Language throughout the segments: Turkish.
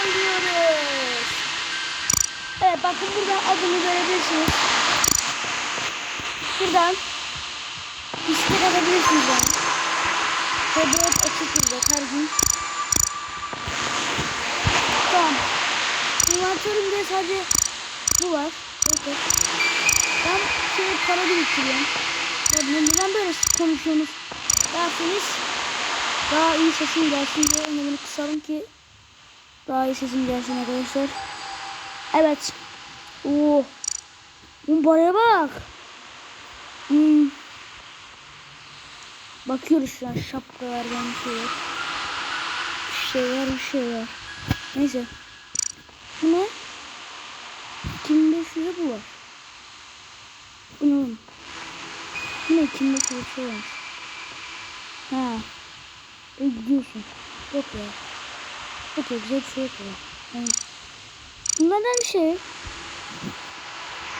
oynuyoruz. Evet bakın buradan adını görebilirsiniz. Buradan istek atabilirsiniz yani. Ve bu hep açık olacak her gün. Tamam. Inventörüm diye sadece bu var. Bakın. Ben şey para biriktiriyorum. Ya neden böyle konuşuyorsunuz derseniz daha iyi sesim gelsin diye bunu kısalım ki daha iyi sesim gelsin arkadaşlar. Evet. Oo. Bu paraya bak. Hmm. Bakıyoruz şu an şapkalar bir şey var. Bir şey var bir şey var. Neyse. Bu ne? 2500'e bu var. Bu ne oğlum? Bu ne 2500'e bir şey varmış. Ha. E gidiyorsun. Yok ya. Ya güzel bir şey yok ya. Yani. Bunlardan bir şey.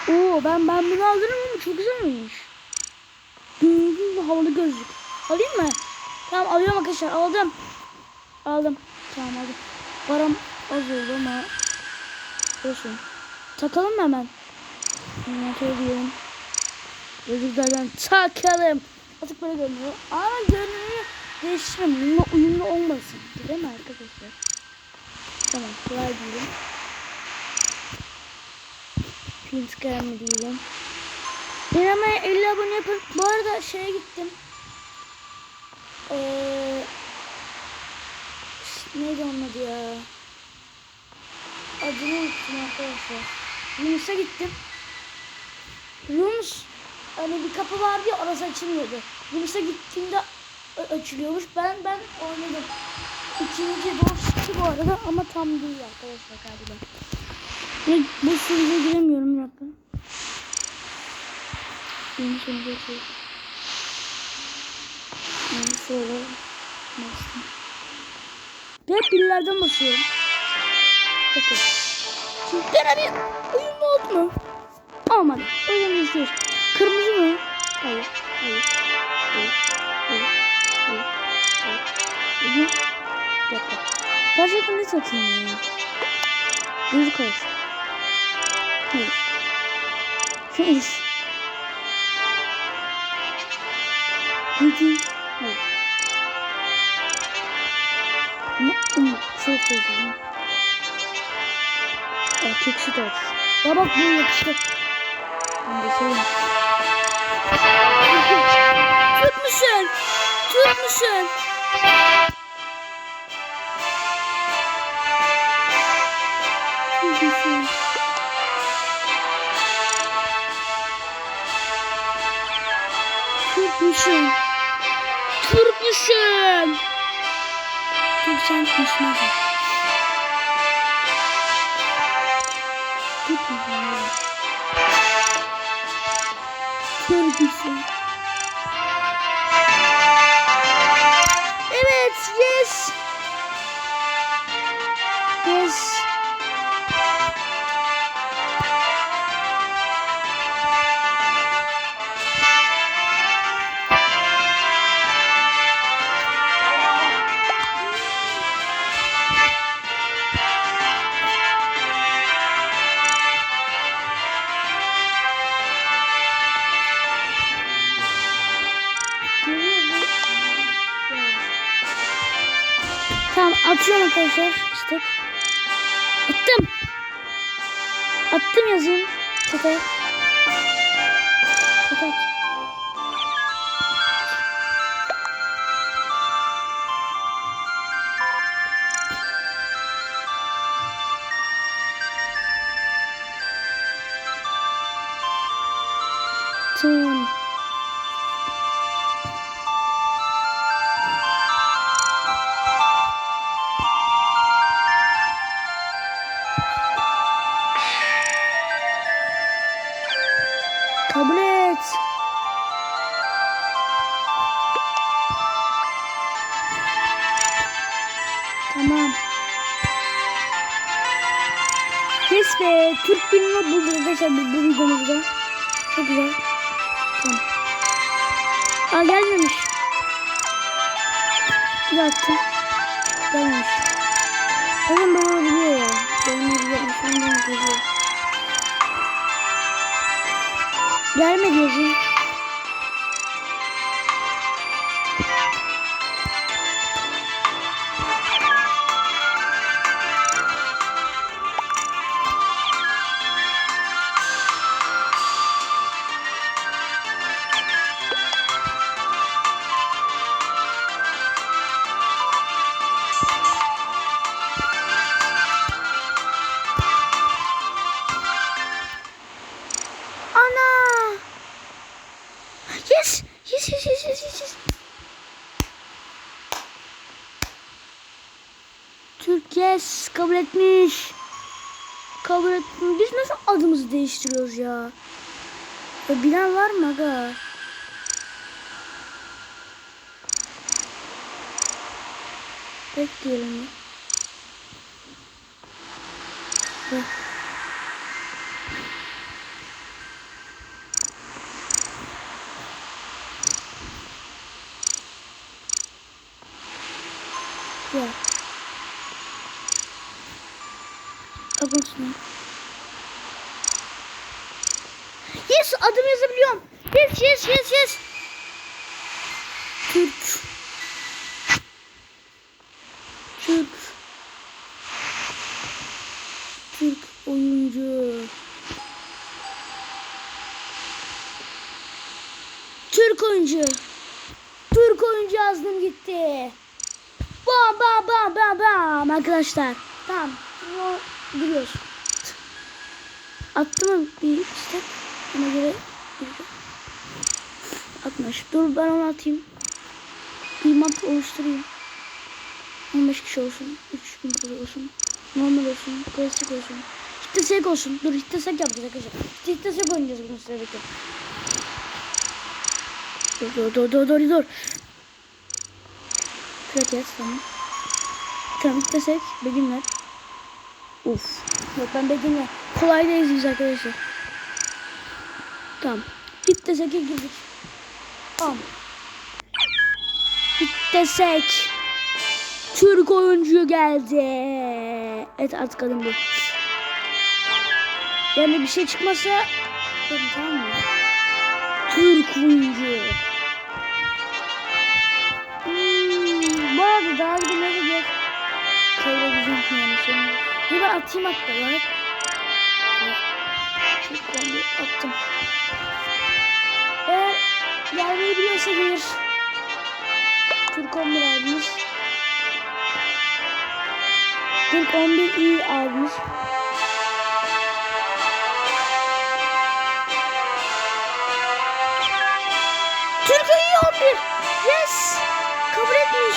Oo ben ben bunu alırım ama çok güzelmiş. Hmm, havalı gözlük. Alayım mı? Tamam alıyorum arkadaşlar aldım. Aldım. Tamam aldım. Param az oldu ama olsun. Takalım mı hemen? Inventör diyelim. Gözlüklerden takalım. Artık böyle görünüyor. Ama görünüyor değiştirmem. Bununla uyumlu olmasın. Değil mi arkadaşlar? Tamam. Kolay diyelim. Film çıkaran diyelim. Dinamaya 50 abone yapın. Bu arada şeye gittim. Ee, neydi onun adı ya? Adını unuttum arkadaşlar. Yunus'a gittim. Yunus hani bir kapı vardı ya orası açılmıyordu. Yunus'a gittiğimde açılıyormuş. Ben ben oynadım. İkinci boss bu arada ama tam değil arkadaşlar galiba. Ve bu sürüye giremiyorum bir dakika. Yunus'un bir şey. Yani şöyle bastım. Ve pillerden basıyorum. Bakın. Şimdi deneme uyumlu oldu mu? Olmadı. Uyumlu değil. Kırmızı mı? Hayır. Hayır. Hayır. Hayır. Hayır. Hayır. Hayır. Bir dakika. Gerçekten ne satayım ya? Gözü karıştı. Hayır. Peki. Hayır. Ne? Ama çok özledim. Erkek süt olsun. Ya bak bu yakıştı. Ben de söyleyeyim. Tutmuşsun. Tutmuşsun. Tutmuşsun. Tutmuşsun. Tutmuşsun. Dur sen tutmuşsun. Tutmuşsun. Türk filmi bulduk arkadaşlar bu, bu videomuzda. Çok güzel. Tamam. Aa gelmemiş. Bir dakika. Gelmemiş. Oğlum ben onu biliyor ya. Gelmeyebiliyor. İnsandan geliyor. Gelme diyorsun. Değiştiriyoruz ya? ya bilen var mı aga? Bekleyelim. Bek. Ya. Bakın şuna. Yes adım yazabiliyorum. Yes yes yes yes. Türk. Türk. Türk oyuncu. Türk oyuncu. Türk oyuncu yazdım gitti. Bam bam bam bam bam arkadaşlar. Tamam. Bunu biliyoruz. Attı mı bir işte? Ona göre atmış. Dur ben onu atayım. Bir map oluşturayım. 15 kişi olsun. 3 gün kadar olsun. Normal olsun. Klasik olsun. Hittesek olsun. Dur hittesek yapacağız arkadaşlar. Hittesek oynayacağız bunu size bekle. Dur dur dur dur dur dur. Kraket tamam. Tamam hittesek beginler. Uf. Yok ben beginler. Kolay değiliz arkadaşlar. Tamam. Hittesek girdik. Tamam. Hittesek. Türk oyuncu geldi. Evet artık adım bu. Yani bir şey çıkmasa tamam mı? Türk oyuncu. Hmm, bu arada daha bir de nereye gel? Kaybedeceğim yani şimdi. Bir ben atayım hatta ya. Türk oyuncu attım. Gelmeyi biliyorsa gelir. Türk 11 abimiz. Türk 11 iyi abimiz. Türk iyi 11. Yes. Kabul etmiş.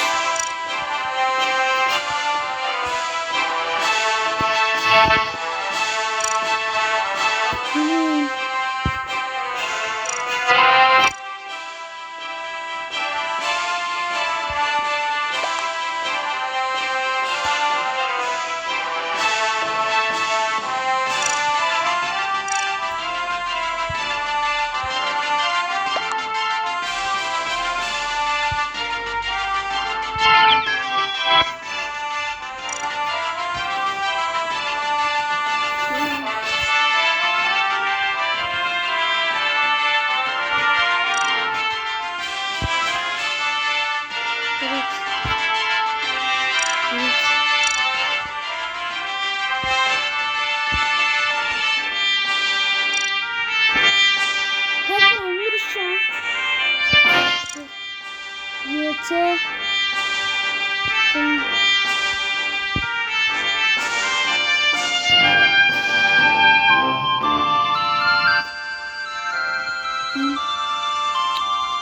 Hmm. Hı.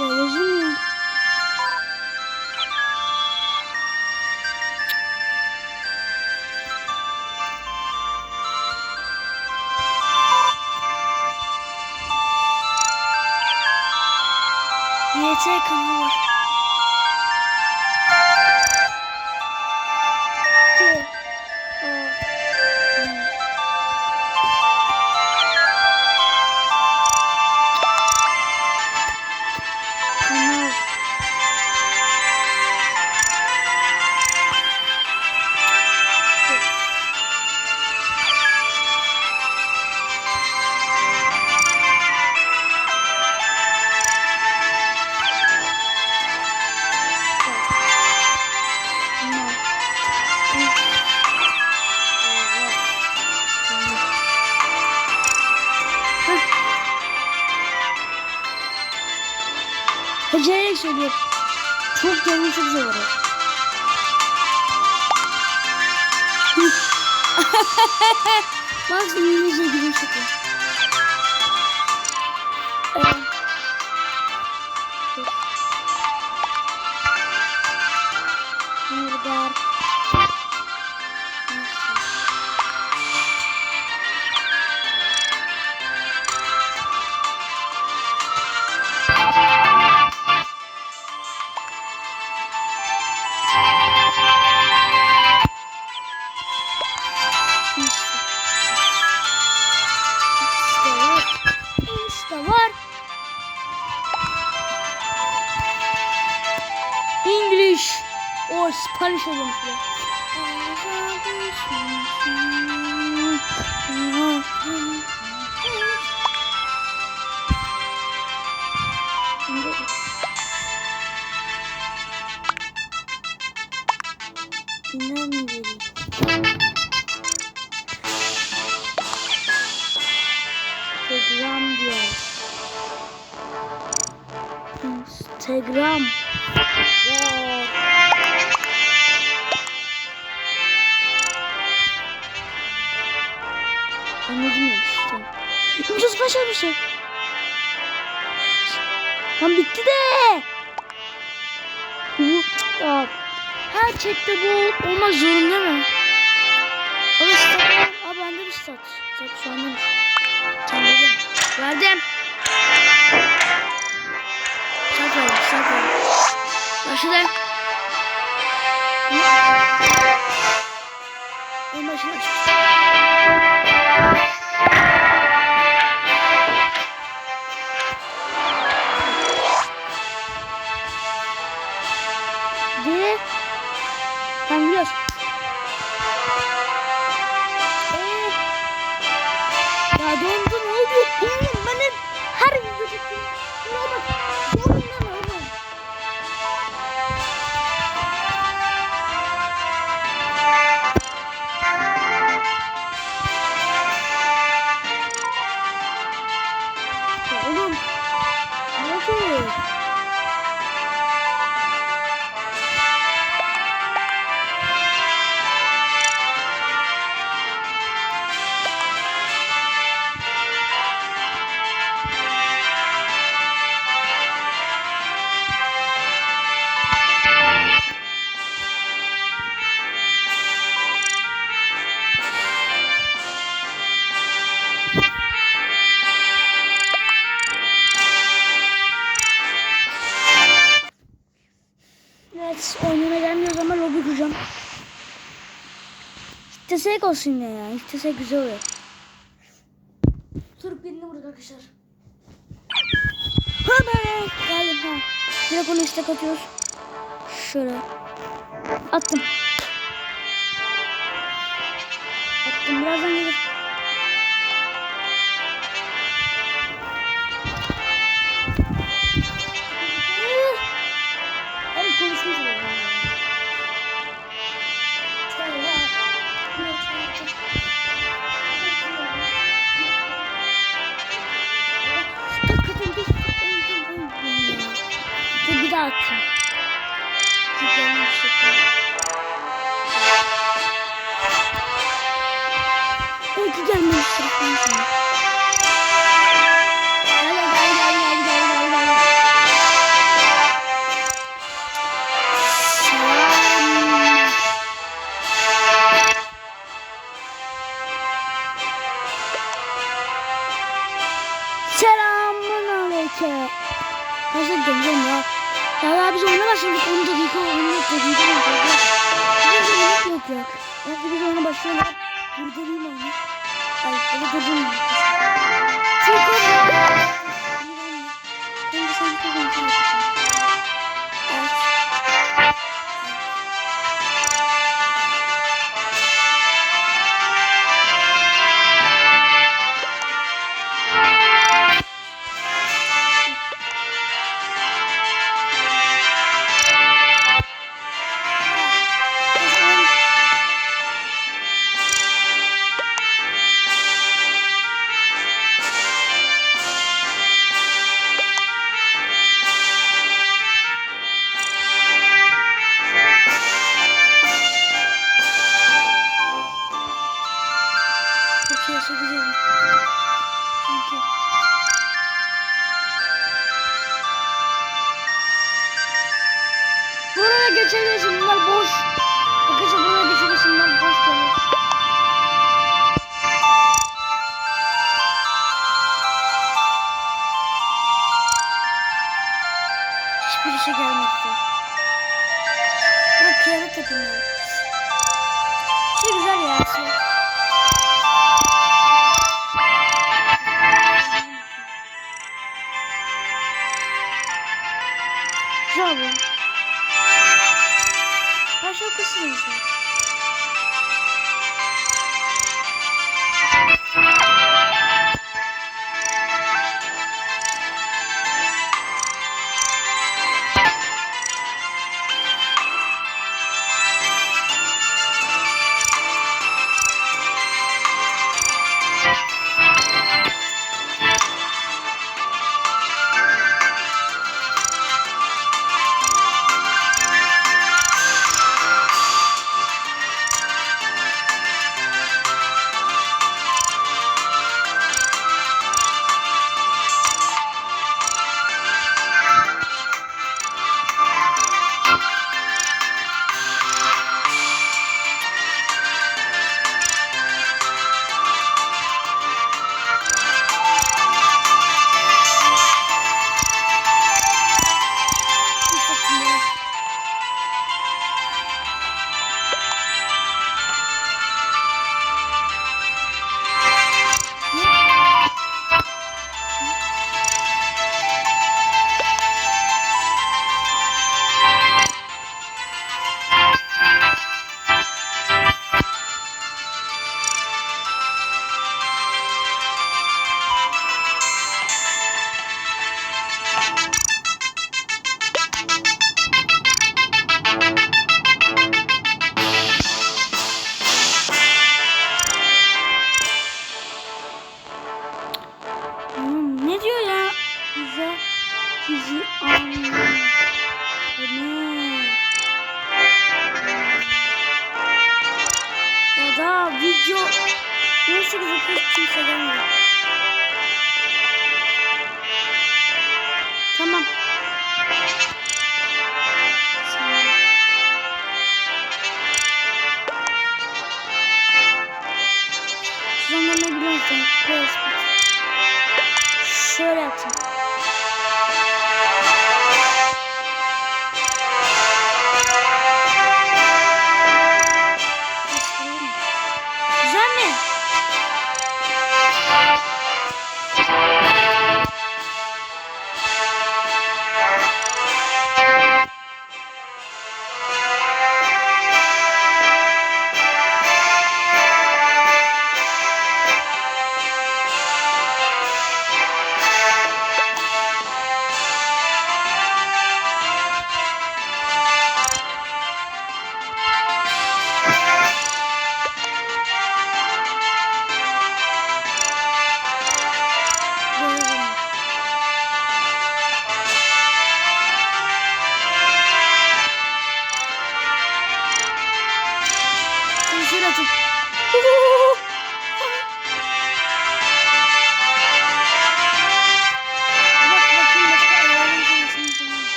Ya yazılmıyor. YT kanalı Söylüyorum. Çok canım çok zor. Bak İngilizce gibi şaka. Evet. İşte var. İşte var. English. O Spanish oluyormuş bu. İnanmıyorum. Wow. Anladım ya işte. Ucuz başarmışım. Lan bitti de. Ya. Her chatte bu olmak zorunda mı? Ama stat. Aa bende bir stat. Stat şu anda bir. Tamam verdim. Verdim. Stat verdim. Stat verdim. Başladı. En başına çıktı. De. Olsun yine ya. İstesek güzel oluyor. Turp birini vurduk arkadaşlar. Ha. Geldim ha. Direkt onu istek atıyoruz. Şöyle. Başlayalım. Durdurayım onu. Ay durdurayım. Çok oldu. Ben de sen kazanacağım. Evet. görüyorsun bunlar boş. Bakın buraya geçiyorsun bunlar boş kalıyor. Hiçbir işe gelmekte. Bu piyano tepinleri. 不是你说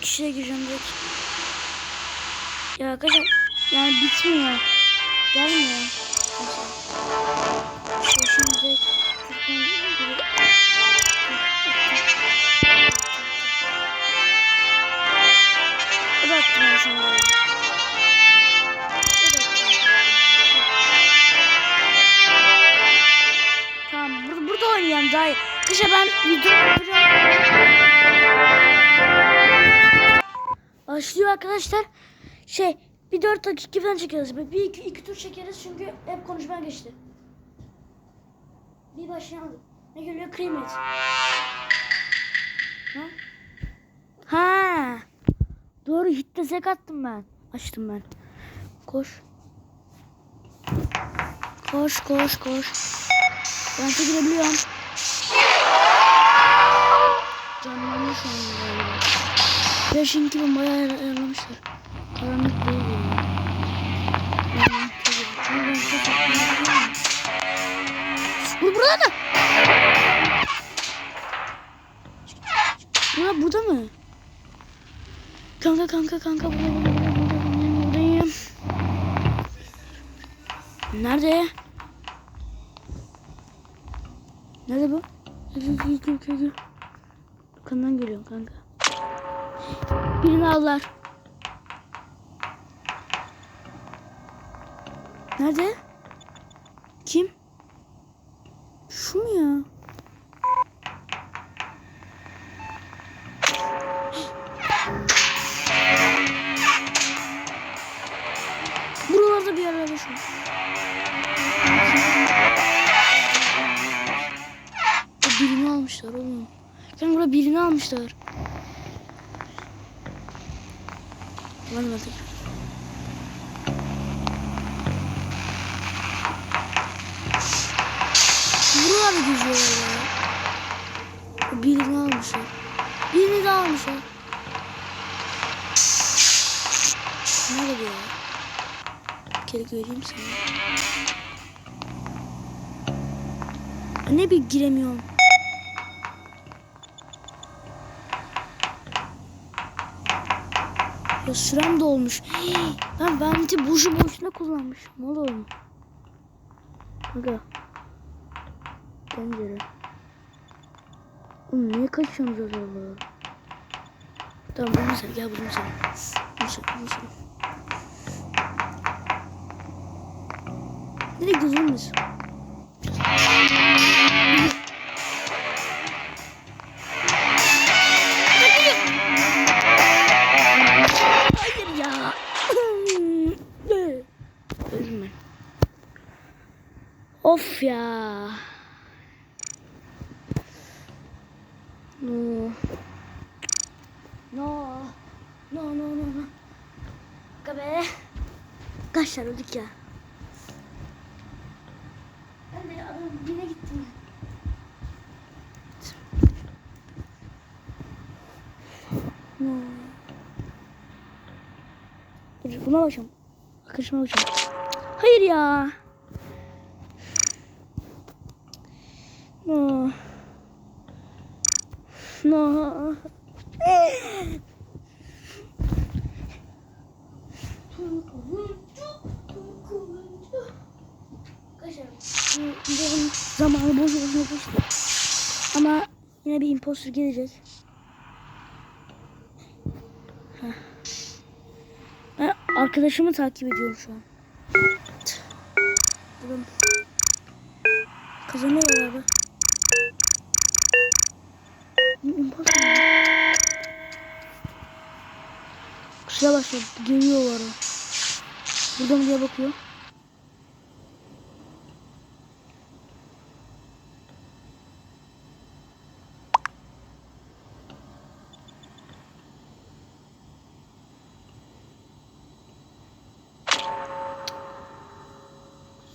3 kişiye gireceğim direkt. Ya arkadaşlar yani bitmiyor. Gelmiyor. İşte şimdi direkt Tamam burada, burada oynayalım daha iyi. Kışa ben video Başlıyor arkadaşlar. Şey bir 4 dakika falan çekeriz. Bir iki, iki tur çekeriz çünkü hep konuşmaya geçti. Bir başlayalım. Ne geliyor? Creamate. Ha? Ha. Doğru hitte zek attım ben. Açtım ben. Koş. Koş koş koş. Ben çekilebiliyorum. Canlanmış şu Beşin gibi bayağı ayar- ayarlamışlar. Karanlık değil yani. Bu burada da. Burada burada mı? Kanka kanka kanka burada burada burada burada buradayım. Nerede? Nerede bu? Gel. Kandan geliyorum kanka. Birini aldılar. Nerede? Kim? Şu mu ya? Buralarda bir yerlerde şu. Birini almışlar oğlum. Yani burada birini almışlar. Artık? Buralarda geziyorlar ya. Birini almışlar. Birini daha almışlar. Nerede bu ya? Kere göreyim seni. Ne bir giremiyorum. Ya sürem dolmuş. Hii, Ben Vent'i boşu boşuna kullanmışım oğlum. Aga. Pencere. Oğlum niye kaçıyorsunuz acaba? Tamam bunu sen gel bunu sen. Bunu sen bunu sen. Nereye gidiyoruz Ya. No. No. No no no no. Kabe. Kaç tane öldük ya. Ben de adam yine gittim. No. Buna bakacağım. Arkadaşıma bakacağım. Hayır ya. No. Bu videonun zamanı geçti. Ama yine bir imposter gelecek. Ben arkadaşımı takip ediyorum şu an. Kusura bakma geliyorlar. Burada mı diye bakıyor.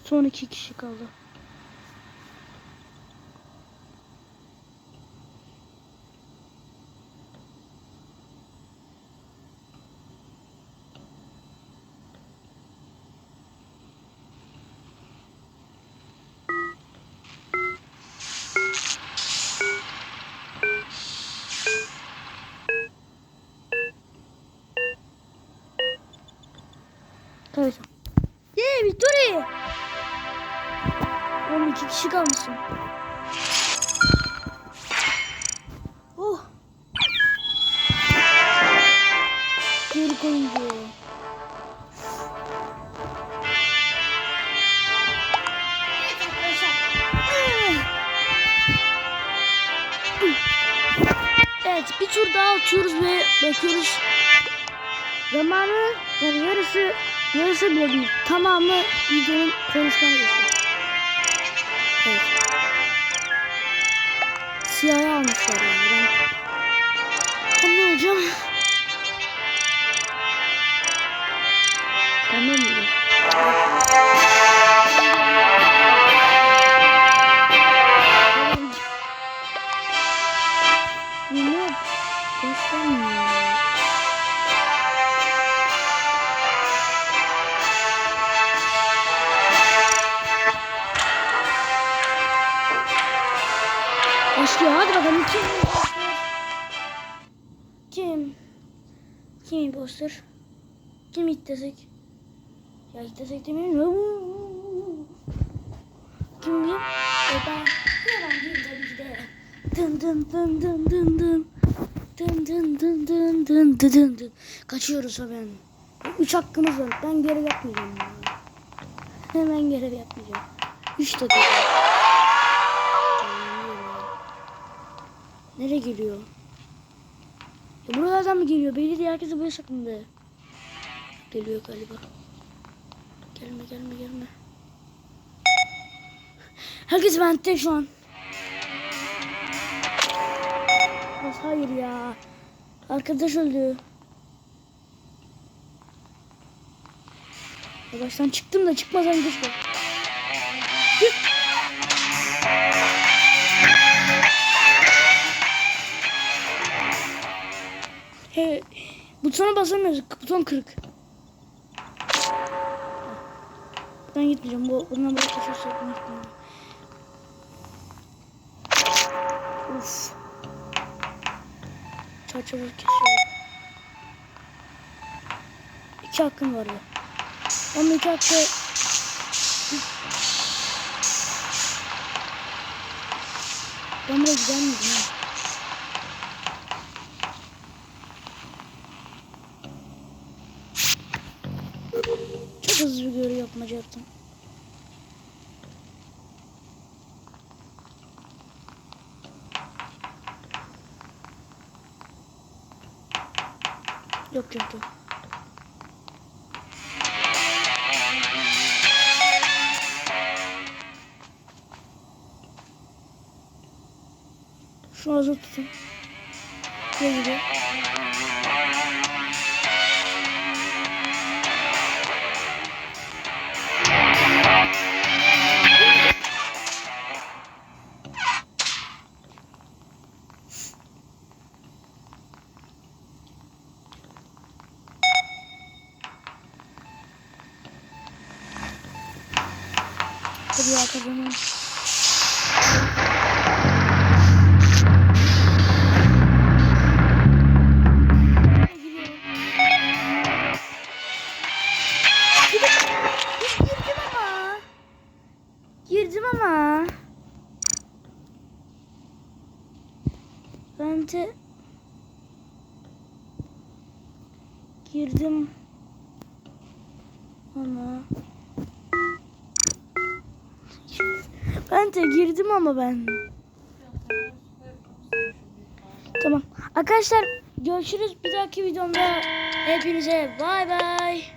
Son iki kişi kaldı. Evet. Yee Victory! Oğlum iki kişi kalmışsın. Oh. Yarısı bile değil. Tamamı videonun konuşmaya geçiyor. Evet. Siyahı almışlar yani. Ben, ben ne olacağım? Ben Başlıyor. Hadi bakalım. Kim? Kim? Kim imposter? Kim ittesek? Ya ittesek demeyelim. Kim kim? E ben. Ya ben değil tabii ki de. Dın dın dın dın dın dın. Dın dın dın dın dın dın dın dın. Kaçıyoruz hemen. Üç hakkımız var. Ben görev yapmayacağım. ya. Hemen görev yapmayacağım. Üç dakika. Nereye geliyor? Ya buralardan mı geliyor? Belli değil herkes buraya saklandı. Geliyor galiba. Gelme gelme gelme. Herkes bende şu an. Hayır ya. Arkadaş öldü. Baştan çıktım da çıkmaz hani butona basamıyoruz. Buton kırık. Ben gitmeyeceğim. Bu, bundan böyle kaçarsa ben gitmeyeceğim. Uf. Çarçabuk kesiyor. İki hakkım vardı. Ama iki hakkı... Ben buraya gider miydim yapmaca yaptım. Kazanalım. Girdim ama. Girdim ama. Ben de girdim ama de girdim ama ben. Tamam. Arkadaşlar görüşürüz bir dahaki videomda. Hepinize bay bay.